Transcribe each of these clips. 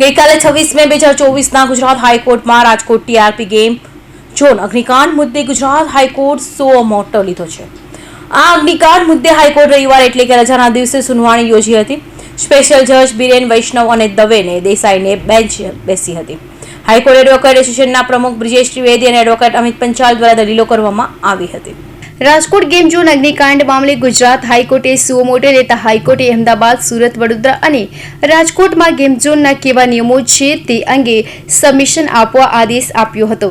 ગઈકાલે છવ્વીસ મે બે હજાર ચોવીસના ગુજરાત હાઈકોર્ટમાં રાજકોટ ટીઆરપી ગેમ. ઝોન અગ્નિકાંડ મુદ્દે ગુજરાત હાઈકોર્ટ સો મોટો લીધો છે. આ અગ્નિકાંડ મુદ્દે હાઈકોર્ટ રવિવાર એટલે કે રજાના દિવસે સુનાવણી યોજી હતી. સ્પેશિયલ જજ બિરેન વૈષ્ણવ અને દવેને દેસાઈને બેન્ચ બેસી હતી. હાઈકોર્ટ એડવોકેટ એસોસિએશનના પ્રમુખ બ્રિજેશ ત્રિવેદી અને એડવોકેટ અમિત પંચાલ દ્વારા દલીલો કરવામાં આવી હતી. રાજકોટ ગેમ ઝોન અગ્નિકાંડ મામલે ગુજરાત હાઈકોર્ટે સુઓ મોટે લેતા હાઈકોર્ટે અહેમદાબાદ સુરત, વડોદરા અને રાજકોટમાં ગેમ ઝોનના કેવા નિયમો છે તે અંગે સબમિશન આપવા આદેશ આપ્યો હતો.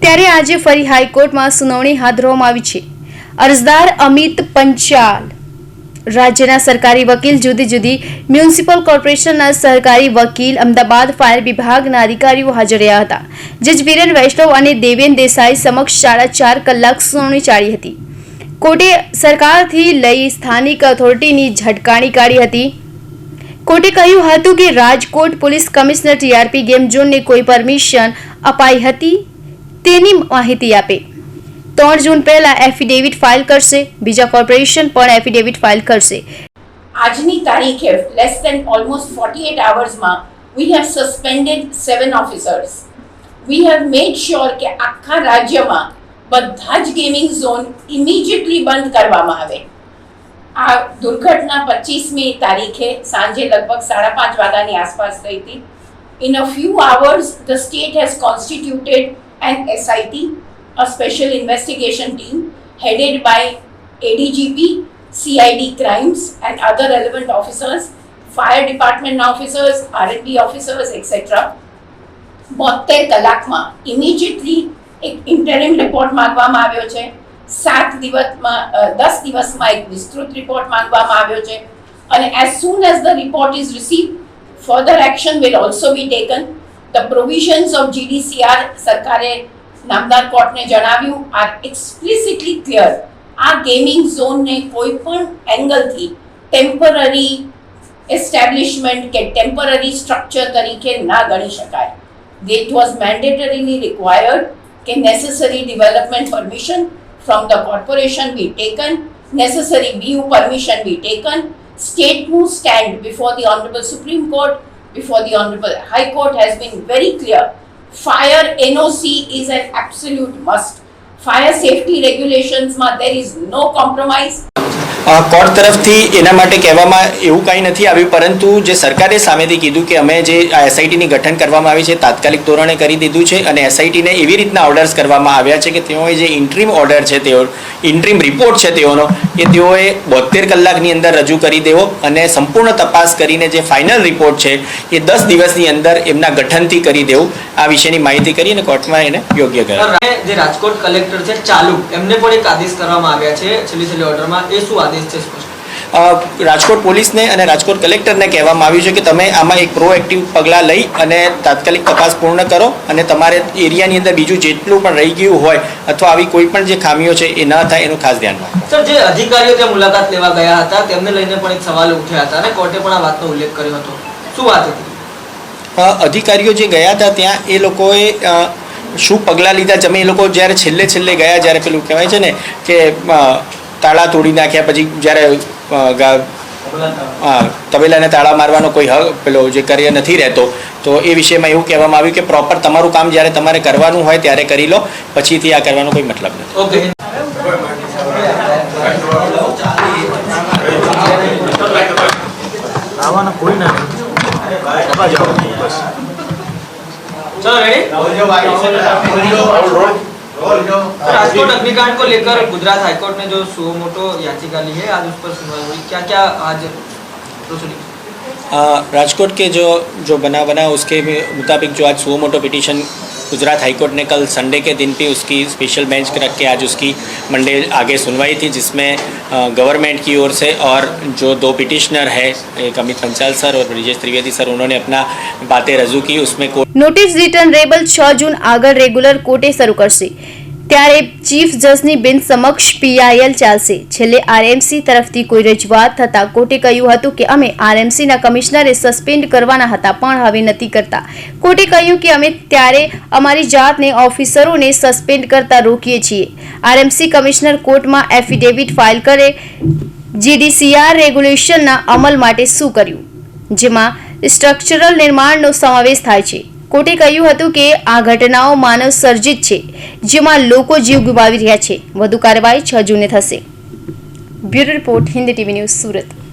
ત્યારે આજે ફરી હાઈકોર્ટમાં સુનાવણી હાથ ધરવામાં આવી છે. અરજદાર અમિત પંચાલ રાજ્યના સરકારી વકીલ, જુદી જુદી મ્યુનિસિપલ કોર્પોરેશનના સરકારી વકીલ, અમદાવાદ ફાયર વિભાગના અધિકારીઓ હાજર રહ્યા હતા જજ બીરેન વૈષ્ણવ અને દેવેન દેસાઈ સમક્ષ સાડા ચાર કલાક સુનાવણી ચાલી હતી. કોર્ટે સરકારથી લઈ સ્થાનિક ઓથોરિટીની ઝટકાણી કાઢી હતી. કોર્ટે કહ્યું હતું કે Rajkot police commissioner TRP game ઝોનને કોઈ પરમિશન અપાઈ હતી. તેની માહિતી આપે. ત્રણ જૂન પહેલા એફિડેવિટ ફાઇલ કરશે. બીજા કોર્પોરેશન પણ એફિડેવિટ ફાઇલ કરશે. આજની તારીખે less than almost forty eight આવર્સમાં we have suspended seven officers we have made sure કે આખા રાજ્યમાં બધા જ ગેમિંગ ઝોન ઇમિડિયેટલી બંધ કરવામાં આવે. આ દુર્ઘટના પચીસમી તારીખે સાંજે લગભગ સાડા પાંચ વાગ્યાની આસપાસ થઈ હતી. In a few hours the state has constituted an SIT a special investigation team headed by ADGP, CID crimes and other relevant officers, fire department officers, R&D officers, etc. બોતેર કલાકમાં ઇમિડિયેટલી એક ઇન્ટરિમ રિપોર્ટ માંગવામાં આવ્યો છે સાત દિવસમાં અ, દસ દિવસમાં એક વિસ્તૃત રિપોર્ટ માંગવામાં આવ્યો છે અને as soon as the report is receive further action will also be taken the provisions of GDCR સરકારે નામદાર કોર્ટને જણાવ્યું આર એક્સપ્લિસિટલી ક્લિયર આ ગેમિંગ ઝોનને કોઈ પણ એંગલથી ટેમ્પરરી એસ્ટેબ્લિશમેન્ટ કે ટેમ્પરરી સ્ટ્રક્ચર તરીકે ના ગણી શકાય it was mandatorily required કે development permission from the corporation be taken, necessary BU permission be taken, stateનું stand before the Honorable Supreme Court, before the Honorable High Court has been very clear. Fire NOC is an absolute must. Fire safety regulations માં there is no compromise. Court તરફથી એના માટે કહેવામાં એવું કંઈ નથી આવ્યું, પરંતુ જે સરકારે સામેથી કીધું કે અમે જે આ એસઆઈટીની ગઠન કરવામાં આવી છે, તાત્કાલિક ધોરણે કરી દીધું છે અને એસઆઈટીને એવી રીતના ઓર્ડર્સ કરવામાં આવ્યા છે કે તેઓએ જે ઇન્ટ્રીમ ઓર્ડર છે તેઓ ઇન્ટ્રીમ રિપોર્ટ છે તેઓનો, એ તેઓએ બોતેર કલાકની અંદર રજૂ કરી દેવો અને સંપૂર્ણ તપાસ કરીને જે ફાઇનલ રિપોર્ટ છે, એ દસ દિવસની અંદર એમના ગઠનથી કરી દેવું. આ વિશેની માહિતી કરી અને કોર્ટમાં એને યોગ્ય કર્યા. જે રાજકોટ કલેક્ટર છે, ચાલુ, એમને પણ એક આદેશ કરવામાં આવ્યા છે છેલ્લી છેલ્લી ઓર્ડરમાં એ શું આદેશ છે રાજકોટ પોલીસને અને રાજકોટ કલેક્ટરને કહેવામાં આવ્યું છે કે તમે આમાં એક પ્રોએક્ટિવ પગલાં લઈ અને તાત્કાલિક તપાસ પૂર્ણ કરો અને તમારે એરિયાની અંદર બીજું જેટલું પણ રહી ગયું હોય અથવા આવી કોઈ પણ જે ખામીઓ છે એ ન થાય એનું ખાસ ધ્યાન રાખો. સર જે અધિકારીઓ ત્યાં મુલાકાત લેવા ગયા હતા તેમને લઈને પણ એક સવાલ ઉઠ્યા હતા અને કોર્ટે પણ આ વાતનો ઉલ્લેખ કર્યો હતો. શું વાત હતી? અધિકારીઓ જે ગયા હતા ત્યાં એ લોકોએ શું પગલાં લીધા? તમે એ લોકો જ્યારે છેલ્લે છેલ્લે ગયા જ્યારે પેલું કહેવાય છે ને કે તાળા તોડી નાખ્યા પછી જ્યારે તબેલાને તાળા મારવાનો કોઈ હક પેલો જે કાર્ય નથી રહેતો તો એ વિષયમાં એવું કહેવામાં આવ્યું કે પ્રોપર તમારું કામ જ્યારે તમારે કરવાનું હોય ત્યારે કરી લો પછીથી આ કરવાનો કોઈ મતલબ નથી આવવાના કોઈ ના राजकोट अग्निकांड को लेकर गुजरात हाईकोर्ट ने जो सुओ मोटो याचिका ली है आज उस पर सुनवाई हुई क्या क्या आज प्रोसीडिंग अ, राजकोट के जो जो बना बना उसके मुताबिक जो आज suo motu petition Gujarat high court ने कल संडे के दिन भी उसकी स्पेशल बेंच रख के आज उसकी मंडे आगे सुनवाई थी जिसमें अ, गवर्नमेंट की ओर से और जो दो पिटिशनर है एक अमित पंचाल सर और ब्रिजेश त्रिवेदी सर उन्होंने अपना बातें रजू की उसमें कोर्ट નોટિસ રિટર્ન રેબલ છ જૂન આગળ રેગ્યુલર કોર્ટે શરૂ કરશે ત્યારે ચીફ જજની બેન સમક્ષ પીઆઈએલ ચાલશે. છેલ્લે આરએમસી તરફથી કોઈ રજૂઆત થતાં કોર્ટે કહ્યું હતું કે અમે આરએમસીના કમિશનરે સસ્પેન્ડ કરવાના હતા પણ હવે નથી કરતા. કોર્ટે કહ્યું કે અમે ત્યારે અમારી જાતને ઓફિસરોને સસ્પેન્ડ કરતા રોકીએ છીએ. આરએમસી કમિશનર કોર્ટમાં એફિડેવિટ ફાઇલ કરે જીડીસીઆર રેગ્યુલેશનના અમલ માટે શું કર્યું? જેમાં સ્ટ્રક્ચરલ નિર્માણનો સમાવેશ થાય છે. કોર્ટે કહ્યું હતું કે આ ઘટનાઓ માનવ સર્જિત છે, જેમાં લોકો જીવ ગુમાવી રહ્યા છે. વધુ કાર્યવાહી છ જૂને થશે. Bureau report, Hindi TV news Surat.